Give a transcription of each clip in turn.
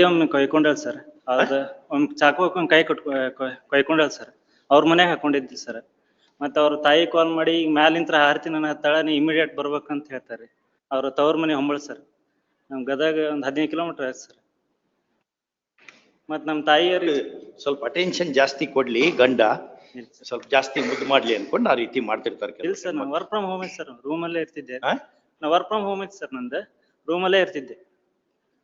ಒಮ್ಮೆ ಕೈಕೊಂಡಲ್ ಸರ್. ಅದ ಒಮ್ಮೆ ಚಾಕು ಹಾಕೊಂಡ್ ಕೈ ಕಟ್ ಕೈಕೊಂಡಲ್ ಸರ್. ಅವ್ರ ಮನ್ಯಾಗ ಹಾಕೊಂಡಿದ್ವಿ ಸರ್. ಮತ್ತ ಅವ್ರ ತಾಯಿ ಕಾಲ್ ಮಾಡಿ ಈಗ ಮ್ಯಾಲಿಂತ್ರ ಹಾರ್ತೀನಿ ನನ್ನ ಹತ್ತಾಳ ನೀ ಇಮಿಡಿಯೇಟ್ ಬರ್ಬೇಕಂತ ಹೇಳ್ತಾರೆ. ಅವ್ರ ತವ್ರ ಮನೆ ಹೊಂಬಳ ಸರ್. ನಮ್ ಗದಗ ಒಂದ್ ಹದಿನೈದು ಕಿಲೋಮೀಟರ್ ಆಯ್ತು ಸರ್. ಮತ್ ನಮ್ ತಾಯಿಯವ್ರಿಗೆ ಸ್ವಲ್ಪ ಅಟೆನ್ಷನ್ ಜಾಸ್ತಿ ಕೊಡ್ಲಿ ಗಂಡ. ಸ್ವಲ್ಪ ಜಾಸ್ತಿ ಮುದ್ದು ಮಾಡ್ಲಿ ಅನ್ಕೊಂಡು ಆ ರೀತಿ ಮಾಡ್ತಿರ್ತಾರೆ ಇಲ್ಲ. ಸರ್ ನಾ ವರ್ಕ್ ಫ್ರಮ್ ಹೋಮ್ ಐತಿ ಸರ್ ರೂಮಲ್ಲೇ ಇರ್ತಿದ್ದೆ? ನಾ ವರ್ಕ್ ಫ್ರಮ್ ಹೋಮ್ ಐತಿ ಸರ್ ನಂದು. ರೂಮಲ್ಲೇ ಇರ್ತಿದ್ದೆ.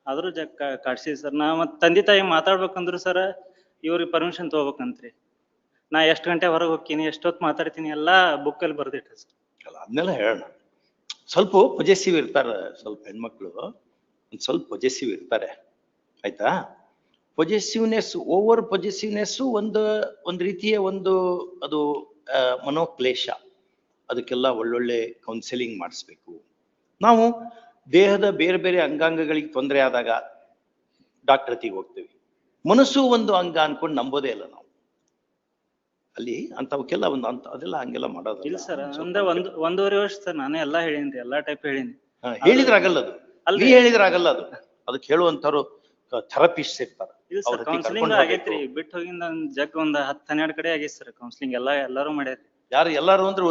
ಆದ್ರೂ ಜಗ್ ಕಾಡ್ಸಿ ಸರ್. ನಾ ಮತ್ ತಂದೆ ತಾಯಿ ಮಾತಾಡ್ಬೇಕಂದ್ರು ಸರ್ ಇವ್ರಿಗೆ ಪರ್ಮಿಷನ್ ತಗೋಬೇಕಂತ್ರಿ. ನಾ ಎಷ್ಟ್ ಗಂಟೆ ಹೊರಗೆ ಹೋಗ್ತೀನಿ, ಎಷ್ಟೊತ್ ಮಾತಾಡ್ತೀನಿ ಎಲ್ಲಾ ಬುಕ್ಕಲ್ಲಿ ಬರ್ದಿಟ್ಟ ಸರ್. ಅಲ್ಲ ಅದನ್ನೆಲ್ಲ ಹೇಳೋಣ. ಸ್ವಲ್ಪ ಪೊಜೆಸಿವ್ ಇರ್ತಾರೆ ಸ್ವಲ್ಪ ಹೆಣ್ಮಕ್ಳು. ಒಂದ್ ಸ್ವಲ್ಪ ಪೊಜೆಸಿವ್ ಇರ್ತಾರೆ. ಆಯ್ತಾ? ಪೊಜೆಸಿವ್ನೆಸ್ ಓವರ್ ಪೊಜೆಸಿವ್ನೆಸ್ ಒಂದು, ಒಂದ್ ರೀತಿಯ ಒಂದು ಅದು ಮನೋಕ್ಲೇಶ. ಅದಕ್ಕೆಲ್ಲ ಒಳ್ಳೊಳ್ಳೆ ಕೌನ್ಸಿಲಿಂಗ್ ಮಾಡಿಸ್ಬೇಕು. ನಾವು ದೇಹದ ಬೇರೆ ಬೇರೆ ಅಂಗಾಂಗಗಳಿಗೆ ತೊಂದರೆ ಆದಾಗ ಡಾಕ್ಟರ್ ಹತ್ತಿಗೆ ಹೋಗ್ತೀವಿ. ಮನಸ್ಸು ಒಂದು ಅಂಗ ಅನ್ಕೊಂಡು ನಂಬೋದೇ ಇಲ್ಲ ನಾವು. ಅಲ್ಲಿ ಅಂತವಕ್ಕೆಲ್ಲ ಒಂದು ಅಂತ ಅದೆಲ್ಲ ಹಂಗೆಲ್ಲ ಮಾಡೋದು ಇಲ್ಲ ಸರ್ ಅಂದ ಒಂದ್ ಒಂದೂವರೆ ವರ್ಷ ಸರ್ ನಾನೇ ಎಲ್ಲಾ ಹೇಳಿನ್ರಿ ಎಲ್ಲಾ ಟೈಪ್ ಹೇಳಿನಿ. ಹೇಳಿದ್ರೆ ಆಗಲ್ಲ ಅದು. ಅಲ್ಲಿ ಹೇಳಿದ್ರೆ ಆಗಲ್ಲ ಅದು. ಅದಕ್ಕೆ ಹೇಳುವಂತವ್ರು ಥೆರಪಿಸ್ಟ್ ಇರ್ತಾರೆ. ಇಲ್ಲ ಸರ್ ಕೌನ್ಸಿಲಿಂಗ್ ಆಗೈತ್ರಿ. ಬಿಟ್ಟು ಹೋಗಿಂದ ಒಂದ್ ಜಗ್ ಒಂದ್ ಹತ್ತ್ ಹನ್ನೆರಡು ಕಡೆ ಆಗೈತಿ ಸರ್ ಕೌನ್ಸಿಲಿಂಗ್ ಎಲ್ಲಾ ಎಲ್ಲಾರು ಮಾಡ್ಯಾರಿ. ಯಾರು ಎಲ್ಲಾರು ಅಂದ್ರೆ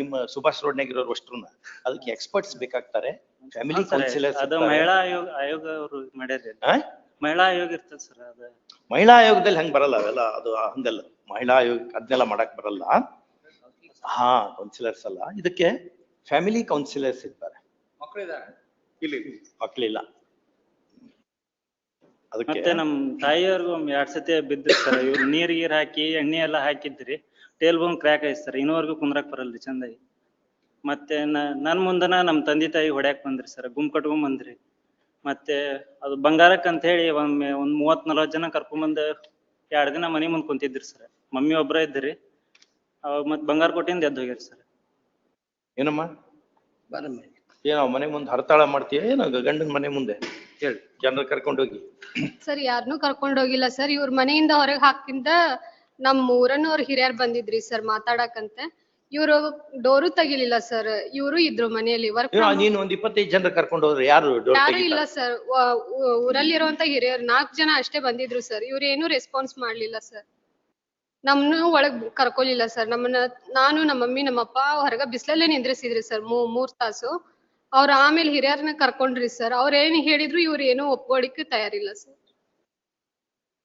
ನಿಮ್ಮ ಸುಭಾಷ್ ರೋಡ್ನಾಗ ಇರೋರು ಅಷ್ಟ್ರನ್ನ ಅದಕ್ಕೆ ಎಕ್ಸ್ಪರ್ಟ್ಸ್ ಬೇಕಾಗ್ತಾರೆ. ಫ್ಯಾಮಿಲಿ. ಕೌನ್ಸಿಲರ್ಸ್ ಅದು ಮಹಿಳಾ ಆಯೋಗ ಆಯೋಗ ಅವರು ಮಾಡ್ಯಾರ ಮಹಿಳಾ ಆಯೋಗ ಇರ್ತದ ಸರ್ ಅದ. ಮಹಿಳಾ ಆಯೋಗದಲ್ಲಿ ಹಂಗ್ ಬರಲ್ಲ ಅವೆಲ್ಲ ಅದು ಹಂಗಲ್ಲ. ಮಹಿಳಾ ಆಯೋಗ ಅದನ್ನೆಲ್ಲ ಮಾಡಕ್ ಬರಲ್ಲ. ಹಾ ಕೌನ್ಸಿಲರ್ಸ್ ಅಲ್ಲ. ಇದಕ್ಕೆ ಫ್ಯಾಮಿಲಿ ಕೌನ್ಸಿಲರ್ಸ್ ಇರ್ತಾರೆ. ಇಲ್ಲಿ. ಮಕ್ಳಿಲ್ಲ. ಅದಕ್ಕೆ ಮತ್ತೆ ನಮ್ ತಾಯಿಯವ್ರಿಗೂ ಒಂದ್ ಎರಡ್ ಸತಿ ಬಿದ್ದಿರ್ತಾರೆ ಇವ್ರು ನೀರ್ ಗೀರ್ ಹಾಕಿ ಎಣ್ಣೆ ಎಲ್ಲಾ ಹಾಕಿದ್ರಿ. ಟೇಲ್ ಬೋನ್ ಕ್ರ್ಯಾಕ್ ಐತಿ ಸರ್ ಇನ್ನೂವರೆಗೂ ಕುಂದ್ರಾಕ್ ಬರಲ್ರಿ ಚಂದಾಗಿ. ಮತ್ತೆ ನನ್ನ ನನ್ ಮುಂದನ ನಮ್ಮ ತಂದೆ ತಾಯಿ ಹೊಡ್ಯಾಕ್ ಬಂದ್ರಿ ಸರ್ ಗುಂಪ್ ಕಟ್ಕೊಂಡ್ ಬಂದ್ರಿ ಮತ್ತೆ ಅದು ಬಂಗಾರಕ್ಕೆ ಅಂತ ಹೇಳಿ ಒಮ್ಮೆ ಒಂದ್ ಮೂವತ್ ನಲ್ವತ್ ಜನ ಕರ್ಕೊಂಬಂದ್ ಎರಡ್ ದಿನ ಮನಿ ಮುಂದ್ ಕುಂತಿದ್ರಿ ಸರ್ ಮಮ್ಮಿ ಒಬ್ರ ಇದ್ರಿ. ಅವಾಗ ಮತ್ ಬಂಗಾರ ಕೊಟ್ಟಿಂದ ಎದ್ದು ಹೋಗ್ಯಾರ ಸರ್ ಏನಮ್ಮ? ಏನೋ ಮನೆ ಮುಂದೆ ಹರತಾಳ ಮಾಡ್ತೀಯ? ಏನೋ ಗಂಡನ ಮನೆ ಮುಂದೆ? ಹೇಳಿ ಜನರ ಕರ್ಕೊಂಡು ಹೋಗಿ. ಸರ್ ಯಾರನ್ನೂ ಕರ್ಕೊಂಡ್ ಹೋಗಿಲ್ಲ ಸರ್ ಇವ್ರ ಮನೆಯಿಂದ ಹೊರಗೆ ಹಾಕಿಂದ ನಮ್ ಊರನ್ನೋರ್ ಹಿರಿಯರ್ ಬಂದಿದ್ರಿ ಸರ್ ಮಾತಾಡಕಂತೆ ಇವ್ರು ಡೋರು ತೆಗಿಲಿಲ್ಲ ಸರ್ ಇವ್ರು ಇದ್ರು ಮನೆಯಲ್ಲಿ ವರ್ಕ್ ನೀನು ಒಂದ್ ಇಪ್ಪತ್ತೈದು ಜನರು ಕರ್ಕೊಂಡು ಹೋದ್ರೆ ಯಾರು ಡೋರ್ ಯಾರು ಇಲ್ಲ ಸರ್ ಊರಲ್ಲಿರುವಂತ ಹಿರಿಯರ್ ನಾಲ್ಕ್ ಜನ ಅಷ್ಟೇ ಬಂದಿದ್ರು ಸರ್ ಇವ್ರು ಏನು ರೆಸ್ಪಾನ್ಸ್ ಮಾಡ್ಲಿಲ್ಲ ಸರ್ ನಮ್ನು ಒಳಗ್ ಕರ್ಕೊಲಿಲ್ಲ ಸರ್ ನಮ್ಮನ್ನ ನಾನು ನಮ್ಮ ಮಮ್ಮಿ ನಮ್ಮಪ್ಪ ಹೊರಗ ಬಿಸ್ಲಲ್ಲೇ ನಿಂದ್ರಿಸಿದ್ರಿ ಸರ್ ಮೂ ಮೂರ್ ತಾಸು. ಅವ್ರ ಆಮೇಲೆ ಹಿರಿಯರ್ನ ಕರ್ಕೊಂಡ್ರಿ ಸರ್ ಅವ್ರ ಏನ್ ಹೇಳಿದ್ರು ಇವ್ರು ಏನು ಒಪ್ಕೊಳಿಕ್ಕೆ ತಯಾರಿಲ್ಲ ಸರ್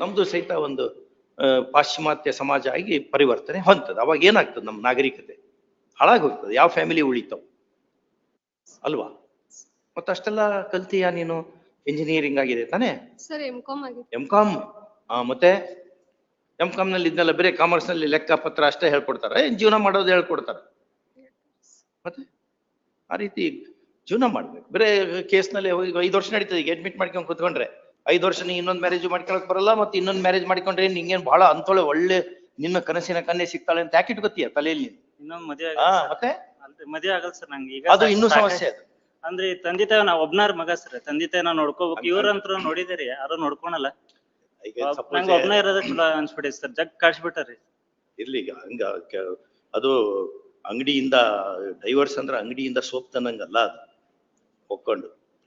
ನಮ್ದು ಸಹಿತ ಒಂದು ಪಾಶ್ಚಿಮಾತ್ಯ ಸಮಾಜ ಆಗಿ ಪರಿವರ್ತನೆ ಹೊಂತದ ಅವಾಗ ಏನಾಗ್ತದೆ ನಮ್ಮ ನಾಗರಿಕತೆ? ಹಾಳಾಗಿ ಹೋಗ್ತದೆ ಯಾವ ಫ್ಯಾಮಿಲಿ ಉಳಿತಾವ್? ಅಲ್ವಾ? ಮತ್ತಷ್ಟೆಲ್ಲ ಕಲ್ತೀಯ ನೀನು? ಇಂಜಿನಿಯರಿಂಗ್ ಆಗಿದೆ ತಾನೇ? ಸರ್ ಎಂ ಕಾಮ್ ಮತ್ತೆ? ಎಂ ಕಾಮ್ನಲ್ಲಿ ಇದ್ನೆಲ್ಲ ಬೇರೆ ಕಾಮರ್ಸ್ನಲ್ಲಿ ಲೆಕ್ಕ ಪತ್ರ ಅಷ್ಟೇ ಹೇಳ್ಕೊಡ್ತಾರೆ. ಏನ್ ಜೀವನ ಮಾಡೋದು ಹೇಳ್ಕೊಡ್ತಾರೆ. ಮತ್ತೆ? ಆ ರೀತಿ ಜೀವನ ಮಾಡ್ಬೇಕು. ಬೇರೆ ಕೇಸ್ನಲ್ಲಿ ಹೋಗಿ ಐದು ವರ್ಷ ನಡೀತದೆ ಈಗ ಅಡ್ಮಿಟ್ ಮಾಡ್ಕೊಂಡು ಕುತ್ಕೊಂಡ್ರೆ. ಐದು ವರ್ಷ ನೀ ಇನ್ನೊಂದು ಮ್ಯಾರೇಜ್ ಮಾಡ್ಕೊಳಕ್ ಬರಲ್ಲ ಮತ್ತೆ ಇನ್ನೊಂದು ಮ್ಯಾರೇಜ್ ಮಾಡ್ಕೊಂಡ್ರೆ ನಿಂಗೇನ್ ಬಹಳ ಅಂತೊಳೆ ಒಳ್ಳೆ ನಿನ್ನ ಕನಸಿನ ಕನ್ನೆ ಸಿಗ್ತಾಳೆ ಅಂತ ಯಾಕೆ ಇಟ್ಕೋತೀಯ ತಲೆಯಲ್ಲಿ? ಇನ್ನೊಂದು ಮದ್ವೆ ಆಗಲ್ಲ ಮತ್ತೆ? ಮದ್ವೆ ಆಗಲ್ಲ ಸರ್ ನಂಗೆ. ಈಗ ಅದು ಇನ್ನೂ ಸಮಸ್ಯೆ ಅದು. ಅಂದ್ರೆ ತಂದೆ ತಾಯಿ ನಾ ಒಬ್ನಾರ್ ಮಗ ಸರ್ ತಂದೆ ತಾಯಿ ನಾ ನೋಡ್ಕೋಬೇಕು. ಇವ್ರಂತ್ರ ನೋಡಿದಿರಿ ಯಾರು ನೋಡ್ಕೊಳಲ್ಲ. ಈಗ ನಂಗೆ ಒಬ್ನ ಇರೋದ ಚಲೋ ಅನ್ಸ್ಬಿಡಿ ಸರ್ ಜಗ್ ಕಾಡ್ಸ್ಬಿಟ್ಟಾರಿ. ಇರ್ಲಿ ಈಗ ಹಂಗ ಅದು ಅಂಗಡಿಯಿಂದ ಡೈವರ್ಸ್ ಅಂದ್ರೆ ಅಂಗಡಿಯಿಂದ ಸೋಪ್ ತನ್ನಂಗಲ್ಲ ಅದು ಒಕ್ಕೊಂಡು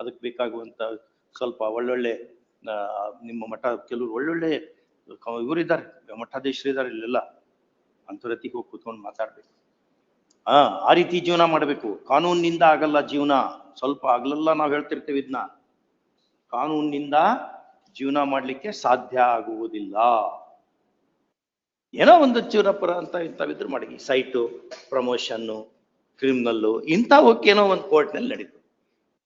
ಅದಕ್ಕೆ ಬೇಕಾಗುವಂತ ಸ್ವಲ್ಪ ಒಳ್ಳೊಳ್ಳೆ ನಿಮ್ಮ ಮಠ, ಕೆಲವರು ಒಳ್ಳೊಳ್ಳೆ ಇವರಿದ್ದಾರೆ ಮಠಾಧೀಶರಿದ್ದಾರೆ ಇಲ್ಲೆಲ್ಲ. ಅಂತರತಿಗೆ ಹೋಗಿ ಕೂತ್ಕೊಂಡು ಮಾತಾಡ್ಬೇಕು. ಆ ಆ ರೀತಿ ಜೀವನ ಮಾಡಬೇಕು. ಕಾನೂನಿನಿಂದ ಆಗಲ್ಲ ಜೀವನ. ಸ್ವಲ್ಪ ಆಗ್ಲೆಲ್ಲ ನಾವು ಹೇಳ್ತಿರ್ತೇವೆ ಇದನ್ನ ಕಾನೂನಿನಿಂದ ಜೀವನ ಮಾಡ್ಲಿಕ್ಕೆ ಸಾಧ್ಯ ಆಗುವುದಿಲ್ಲ. ಏನೋ ಒಂದು ಚೂರಪುರ ಅಂತ ಇಂಥವಿದ್ರು ಮಾಡಿ. ಸೈಟು, ಪ್ರಮೋಷನ್ನು, ಕ್ರಿಮಿನಲ್ಲು, ಇಂಥವಕ್ಕೇನೋ ಏನೋ ಒಂದು ಕೋರ್ಟ್ನಲ್ಲಿ ನಡೀತು.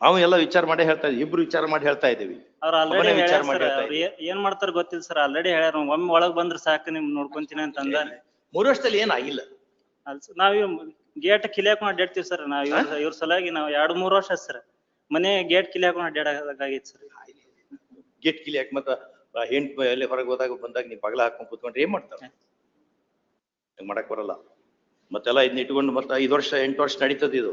ನಾವು ಎಲ್ಲ ವಿಚಾರ ಮಾಡಿ ಹೇಳ್ತಾ ಇದ್ದೀವಿ ಇಬ್ರು ವಿಚಾರ ಮಾಡಿ ಹೇಳ್ತಾ ಇದ್ದೀವಿ. ಅವ್ರು ಆಲ್ರೆಡಿ ಒಬ್ಬನೇ ವಿಚಾರ ಹೇಳ್ಯಾರ ಮಾಡಿ ಹೇಳ್ತಾ ಅವ್ರು ಏನ್ ಮಾಡ್ತಾರ ಗೊತ್ತಿಲ್ಲ ಸರ್ ಆಲ್ರೆಡಿ ಹೇಳ್ಯಾರ ಒಮ್ಮೆ ಒಳಗ್ ಬಂದ್ರ ಸಾಕು ನಿಮ್ ನೋಡ್ಕೊಂತೀನಿ ಅಂತ ಅಂದ ಮೂರು ವರ್ಷದಲ್ಲಿ ಏನಾಗಿಲ್ಲ ನಾವ್ ಗೇಟ್ ಕಿಲಿ ಹಾಕೊಂಡ್ ಅಡ್ಡಾಡ್ತೀವಿ ಸರ್ ನಾವ್ ಇವ್ರ ಇವ್ರ ಸಲುವಾಗಿ ನಾವ್ ಎರಡ್ ಮೂರ್ ವರ್ಷ ಸರ್ ಮನೆ ಗೇಟ್ ಕಿಲಿ ಹಾಕೊಂಡ್ ಅಡ್ಡಾಡಬೇಕಾಗಿತ್ತು ಸರ್ ಗೇಟ್ ಕಿಲಿ ಹಾಕಿ ಮತ್ತ ಹೆಂಟ್ ಎಲ್ಲಿ ಹೊರಗೆ ಹೋದಾಗ ಬಂದಾಗ ನೀವು ಬಗಲ ಹಾಕೊಂಡ್ ಕೂತ್ಕೊಂಡ್ರೆ ಏನ್ ಮಾಡ್ತಾರೆ? ಹಂಗ್ ಮಾಡಕ್ ಬರಲ್ಲ. ಮತ್ತೆಲ್ಲ ಇದನ್ನ ಇಟ್ಕೊಂಡು ಮತ್ತ ಐದ್ ವರ್ಷ ಎಂಟು ವರ್ಷ ನಡೀತದ ಇದು.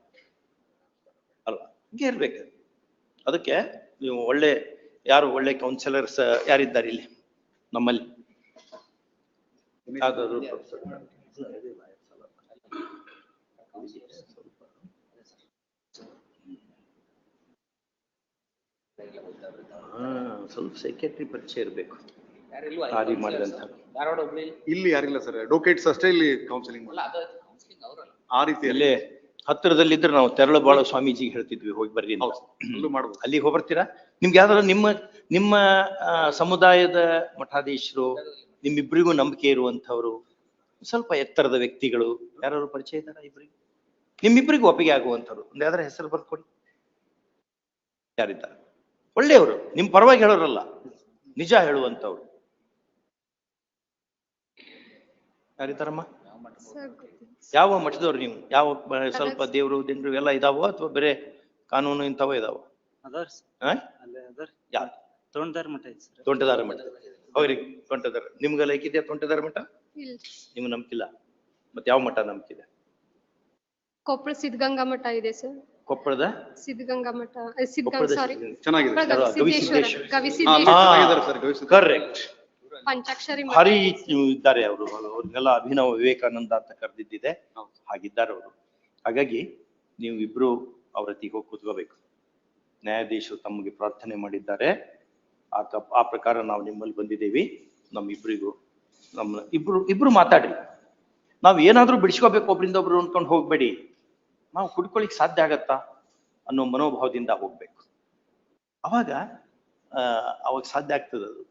ಹಿಂಗೆ ಇರ್ಬೇಕು. ಅದಕ್ಕೆ ನೀವು ಒಳ್ಳೆ ಯಾರು ಒಳ್ಳೆ ಕೌನ್ಸಿಲರ್ಸ್ ಯಾರಿದ್ದಾರೆ ಇಲ್ಲಿ ನಮ್ಮಲ್ಲಿ? ಸ್ವಲ್ಪ ಸೆಕ್ರೆಟರಿ ಪರಿಚಯ ಇರಬೇಕು. ಆದಿ ಮಾಡಿದಂತ. ಇಲ್ಲಿ ಯಾರಿಲ್ಲ ಸರ್ ಡೋಕೇಟ್ಸ್ ಅಷ್ಟೇ ಇಲ್ಲಿ ಕೌನ್ಸಿಲಿಂಗ್ ಅಲ್ಲ ಅದು ಕೌನ್ಸಿಲಿಂಗ್ ಅವರಲ್ಲ. ಆ ರೀತಿಯಲ್ಲಿ. ಹತ್ತಿರದಲ್ಲಿದ್ರೆ ನಾವು ತೆರಳುಬಾಳ ಸ್ವಾಮೀಜಿಗೆ ಹೇಳ್ತಿದ್ವಿ ಹೋಗಿ ಬರ್ರಿ ಅಂತ. ಅಲ್ಲೂ ಮಾಡ್ಬೋದು. ಅಲ್ಲಿಗೆ ಹೋಗ್ಬರ್ತೀರಾ? ನಿಮ್ಗೆ ಯಾವ್ದಾದ್ರು ನಿಮ್ಮ ನಿಮ್ಮ ಆ, ಸಮುದಾಯದ ಮಠಾಧೀಶರು ನಿಮ್ಮಿಬ್ಬರಿಗೂ ನಂಬಿಕೆ ಇರುವಂತವರು ಸ್ವಲ್ಪ ಎತ್ತರದ ವ್ಯಕ್ತಿಗಳು ಯಾರು ಪರಿಚಯ ಇದ್ದಾರ ಇಬ್ಬರಿಗೂ ನಿಮ್ಮಿಬ್ಬರಿಗೂ ಒಪ್ಪಿಗೆ ಆಗುವಂಥವ್ರು ಒಂದು ಯಾವ್ದಾರ ಹೆಸರು ಬರ್ಕೊಡಿ. ಯಾರಿದ್ದಾರೆ? ಒಳ್ಳೆಯವರು ನಿಮ್ ಪರವಾಗಿ ಹೇಳೋರಲ್ಲ ನಿಜ ಹೇಳುವಂಥವ್ರು. ಯಾರಿದ್ದಾರಮ್ಮ? ಸರ್. ಯಾವ ಮಠದವ್ರು ನೀವು? ಯಾವ ಬ- ಸ್ವಲ್ಪ ದೇವ್ರು ದಿಂಡ್ರು ಎಲ್ಲ ಇದಾವೋ ಅಥವಾ ಬೇರೆ ಕಾನೂನು ಇಂಥವೋ ಇದಾವ? ಅದಾರ ಸರ್. ಹಾ ಅಲ್ಲೇ ಅದಾರ ಯಾ ತೊಂಡದಾರ ಮಠ ಐತಿ ಸರ್. ತೋಂಟದಾರ ಮಠ. ಹೌದ್ರಿ ತೋಂಟದಾರ. ನಿಮ್ಗೆ ಲೈಕಿದ್ಯಾ ತೋಂಟದಾರ ಮಠ? ಇಲ್ಲ ನಿಮ್ಗೆ ನಂಬಿಕಿಲ್ಲ ಮತ್ತೆ ಯಾವ ಮಠ ನಂಬಿಕಿದೆ ಕೊಪ್ಪಳ ಸಿದ್ಧಗಂಗಾ ಮಠ ಇದೆ ಸರ್. ಕೊಪ್ಪಳದ? ಸಿದ್ಧಗಂಗಾ ಮಠ ಸಿದ್ಧಗಂಗಾ ಕೊಪ್ಪಳದ ಸಾರಿ ಚೆನ್ನಾಗಿದೆ. ಸಿದ್ದೇಶ್ವರ. ಹಾ, ಕರೆಕ್ಟ್ ಪಂಚಾಕ್ಷರಿ ಮಠ ಇದೆ ಇದ್ದಾರೆ. ಅವರು. ಅವ್ರನ್ನೆಲ್ಲ ಅಭಿನವ ವಿವೇಕಾನಂದ ಅಂತ ಕರೆದಿದ್ದಿದೆ. ಹಾಗಿದ್ದಾರೆ ಅವರು. ಹಾಗಾಗಿ ನೀವು ಇಬ್ರು ಅವ್ರ ಹತ್ತಿಗೆ ಹೋಗಿ ಕೂತ್ಕೋಬೇಕು. ನ್ಯಾಯಾಧೀಶರು ತಮಗೆ ಪ್ರಾರ್ಥನೆ ಮಾಡಿದ್ದಾರೆ. ಆ ಆ ಪ್ರಕಾರ ನಾವು ನಿಮ್ಮಲ್ಲಿ ಬಂದಿದ್ದೀವಿ. ನಮ್ಮಿಬ್ರಿಗೂ ನಮ್ಮ ಇಬ್ರು ಇಬ್ರು ಮಾತಾಡ್ರಿ. ನಾವು ಏನಾದ್ರೂ ಬಿಡಿಸ್ಕೋಬೇಕು ಒಬ್ರಿಂದ ಒಬ್ರು ಅಂದ್ಕೊಂಡು ಹೋಗ್ಬೇಡಿ. ನಾವು ಕುಡ್ಕೊಳಿಕ್ ಸಾಧ್ಯ ಆಗತ್ತಾ ಅನ್ನೋ ಮನೋಭಾವದಿಂದ ಹೋಗ್ಬೇಕು. ಅವಾಗ ಅವಾಗ ಸಾಧ್ಯ ಆಗ್ತದೆ ಅದು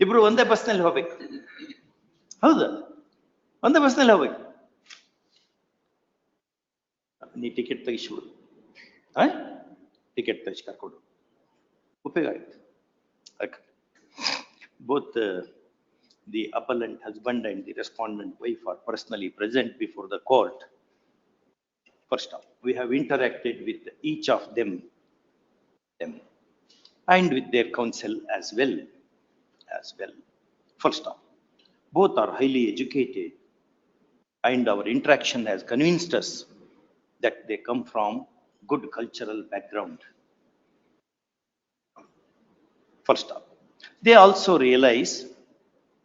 ಇಬ್ರು ಇಬ್ರು ಒಂದೇ ಬಸ್ನಲ್ಲಿ ಹೋಗ್ಬೇಕು ಹೌದಾ ಒಂದೇ ಬಸ್ನಲ್ಲಿ ಹೋಗ್ಬೇಕು ನೀ ಟಿಕೆಟ್ ತೆಗಿಸ್ಬಿಡು ಆ ಟಿಕೆಟ್ ತೆಗಿಸಿ ಕರ್ಕೊಂಡು ಹೋಗು. ಉಪಯೋಗ ಆಗುತ್ತೆ ಅದಕ್ಕೆ both the appellant husband and the respondent wife are personally present before the court. First off, we have interacted with each of them, them, and with their counsel as well, as well. First off, both are highly educated, and our interaction has convinced us that they come from good cultural background. First off, they also realize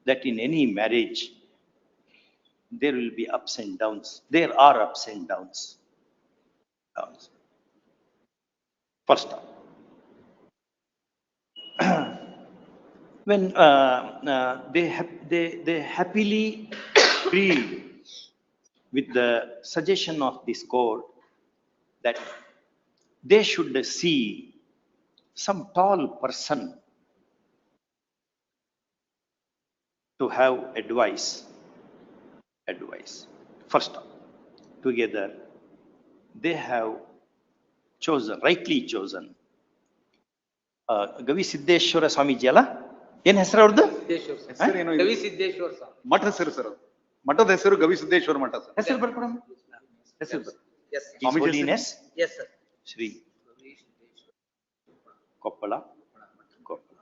that in any marriage, there will be ups and downs. There are ups and downs. First off, when uh, uh, they, ha they, they happily agreed with the suggestion of this court that they should see some tall person to have advice advice. First together they have chosen rightly chosen uh, gavi Swami swamiji ಏನ್ ಹೆಸರು ಅವ್ರದ್ದು Siddeshwara sir. ಹೆಸರೇನೋ ಇದೆ. ಕವಿ Siddeshwara sir. ಮಠ ಹೆಸರು sir ಅದು. ಮಠದ ಹೆಸರು ಗವಿಸಿದ್ದೇಶ್ವರ ಮಠ sir. ಹೆಸರು ಬರ್ಕೊಡಮ್ಮ ಹೆಸರು ಬರ್ yes His Holiness yes sir Shri Koppal Koppal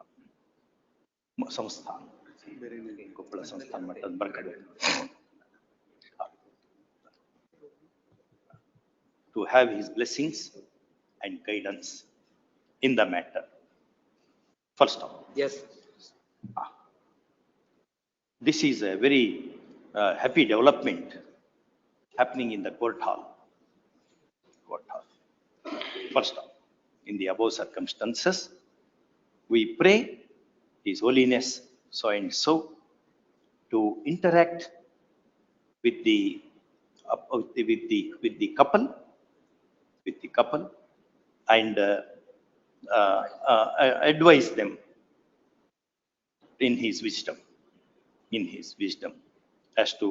ಮ- ಸಂಸ್ಥಾನ ಕೊಪ್ಪಳ ಸಂಸ್ಥಾನ ಮಠದ ಬರ್ಕಡೆ to have his blessings and guidance in the matter. First of all, yes this is a very uh, happy development happening in the court hall. Court hall. First off, in the above circumstances, we pray His Holiness so and so to interact with the, the, with the, with the couple, with the couple, and uh, uh, uh, advise them in his wisdom, in his wisdom as to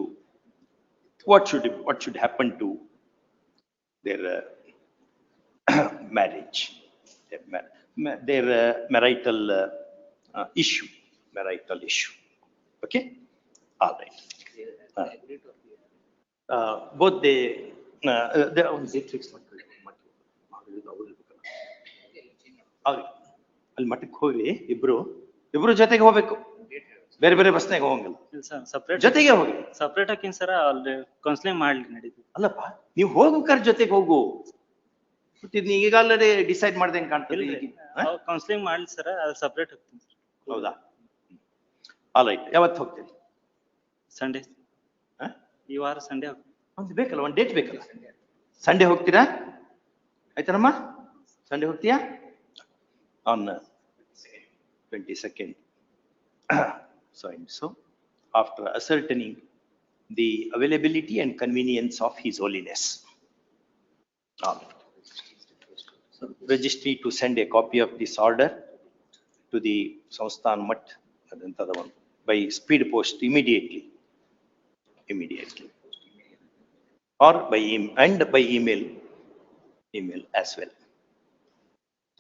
what should, what should happen to their uh, marriage, their mar- ma- their uh, marital uh, uh, issue, marital issue. Okay? All right. Uh, uh, Both they, uh, uh, they ಅವ್ನು date fix ಮಾಡ್ಕೊಳ್ಳಿ. ಅವ್ರು- ಅವ್ರು ಇರ್ಬೇಕಲ್ಲ. ಅವ್ರು ಅಲ್ಲಿ ಮಠಕ್ಕೆ ಹೋಗಿ ಇಬ್ರು ಇಬ್ರು ಜೊತೆಗೆ ಹೋಗ್ಬೇಕು. ಬೇರೆ ಬೇರೆ ಬಸ್ನಾಗ ಹೋಗಂಗಿಲ್ಲ. ಸಪ್ರೇಟ್ ಜೊತೆಗೆ ಹೋಗಿ ಸಪ್ರೇಟ್ ಹಾಕಿನ್ ಸರ ಅಲ್ಲಿ ಕೌನ್ಸಿಲಿಂಗ್ ಮಾಡ್ಲಿ ನಡೀತು. ಅಲ್ಲಪ್ಪ ನೀವು ಹೋಗ್ಬೇಕಾದ್ರೆ ಜೊತೆಗೆ ಹೋಗು. ಬಟ್ ಇದ್ ಈಗ ಆಲ್ರೆಡಿ ಡಿಸೈಡ್ ಮಾಡ್ದೆ ಇಲ್ರಿ. ಕೌನ್ಸಿಲಿಂಗ್ ಮಾಡ್ಲಿ ಸರ್ ಅದು ಸಪ್ರೇಟ್ ಹೋಗ್ತೀನಿ ಹೌದಾ? ಆಲ್ ರೈಟ್ ಯಾವತ್ತು ಹೋಗ್ತೀರಿ? ಸಂಡೇ? ಈ ವಾರ ಸಂಡೇ ಒಂದು ಬೇಕಲ್ಲ ಒಂದು ಡೇಟ್ ಬೇಕಲ್ಲ. ಸಂಡೇ ಹೋಗ್ತೀರಾ? ಆಯ್ತಾರಮ್ಮ ಸಂಡೇ ಹೋಗ್ತೀಯಾ? On 22nd so and so after ascertaining the availability and convenience of his holiness. Um, registry to send a copy of this order to the Samsthan Mat by speed post immediately. Immediately. Or by and by email email as well.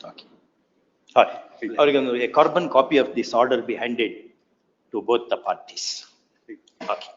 Okay sorry, or a carbon copy of this order be handed to both the parties. Okay.